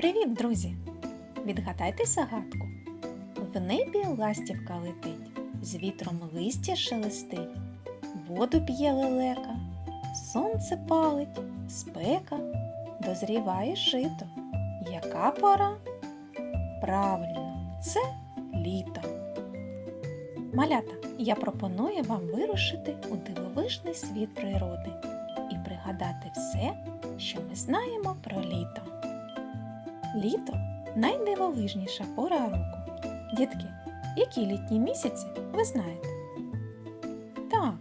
Привіт, друзі! Відгадайте загадку. В небі ластівка летить, з вітром листя шелестить, воду п'є лелека, сонце палить, спека, дозріває жито. Яка пора? Правильно, це літо. Малята, я пропоную вам вирушити у дивовижний світ природи і пригадати все, що ми знаємо про літо. Літо найдивовижніша пора року. Дітки, які літні місяці ви знаєте? Так,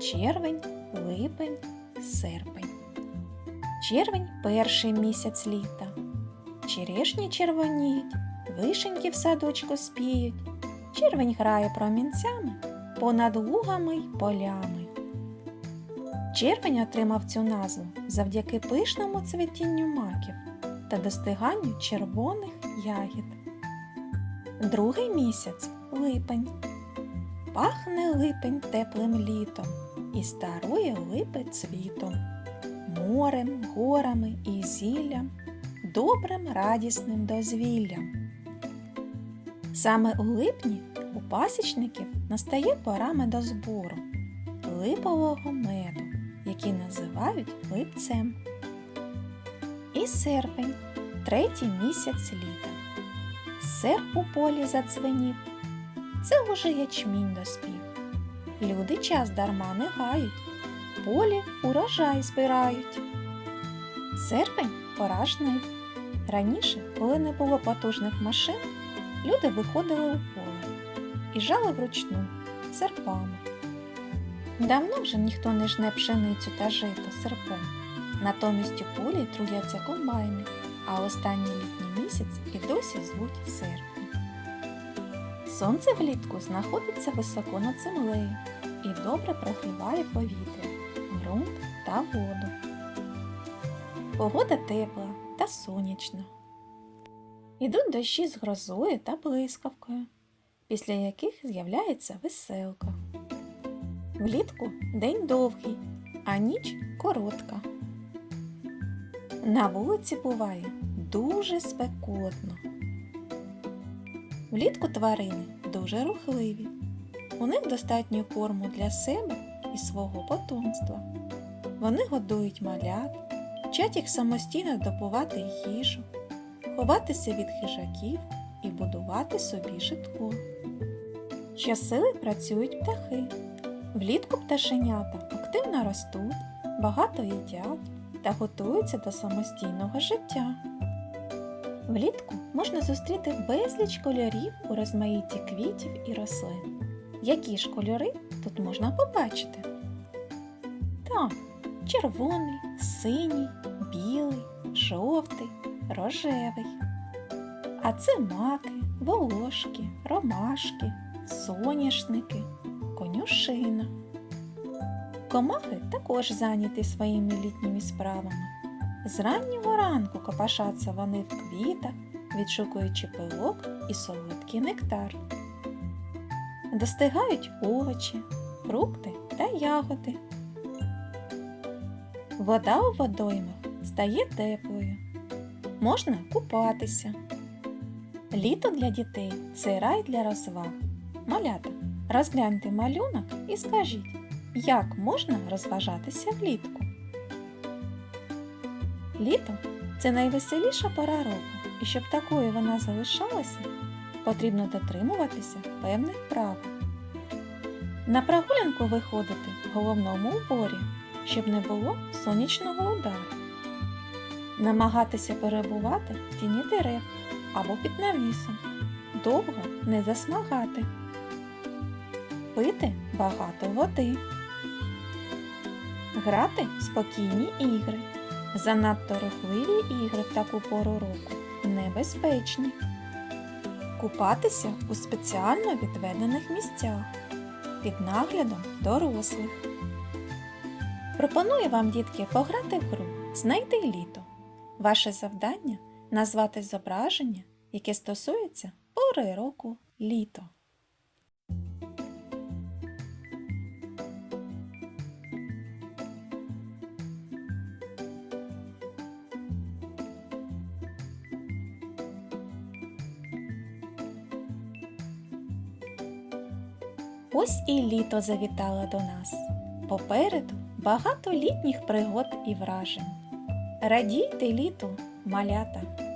червень, липень, серпень. Червень перший місяць літа. Черешні червоніють, вишеньки в садочку спіють. Червень грає промінцями понад лугами й полями. Червень отримав цю назву завдяки пишному цвітінню маків та достиганню червоних ягід. Другий місяць липень. Пахне липень теплим літом і старує липи цвітом, морем, горами і зіллям, добрим радісним дозвіллям. Саме у липні у пасічників настає пора медозбору липового меду, який називають липцем. І серпень третій місяць літа. Серп у полі задзвенів. Це уже ячмінь доспів. Люди час дарма не гають, полі урожай збирають. Серпень пора жнив. Раніше, коли не було потужних машин, люди виходили у поле і жали вручну серпами. Давно вже ніхто не жне пшеницю та жито серпом. Натомість у полі трудяться комбайни, а останній літній місяць і досі звуть серпень. Сонце влітку знаходиться високо над землею і добре прогріває повітря, ґрунт та воду. Погода тепла та сонячна. Ідуть дощі з грозою та блискавкою, після яких з'являється веселка. Влітку день довгий, а ніч коротка. На вулиці буває дуже спекотно. Влітку тварини дуже рухливі. У них достатньо корму для себе і свого потомства. Вони годують малят, вчать їх самостійно добувати їжу, ховатися від хижаків і будувати собі житло. Щосили працюють птахи. Влітку пташенята активно ростуть, багато їдять та готуються до самостійного життя. Влітку можна зустріти безліч кольорів у розмаїтті квітів і рослин. Які ж кольори тут можна побачити? Так, червоний, синій, білий, жовтий, рожевий. А це маки, волошки, ромашки, соняшники, конюшина. Комахи також зайняті своїми літніми справами. З раннього ранку копашаться вони в квітах, відшукуючи пилок і солодкий нектар. Достигають овочі, фрукти та ягоди. Вода у водоймах стає теплою. Можна купатися. Літо для дітей це рай для розваг. Малята, розгляньте малюнок і скажіть, як можна розважатися влітку. Літо це найвеселіша пора року, і щоб такою вона залишалася, потрібно дотримуватися певних правил. На прогулянку виходити в головному уборі, щоб не було сонячного удару. Намагатися перебувати в тіні дерев або під навісом, довго не засмагати, пити багато води, грати в спокійні ігри. Занадто рухливі ігри в таку пору року небезпечні. Купатися у спеціально відведених місцях під наглядом дорослих. Пропоную вам, дітки, пограти в гру Знайди літо. Ваше завдання назвати зображення, яке стосується пори року літо. Ось і літо завітало до нас. Попереду багато літніх пригод і вражень. Радійте літу, малята!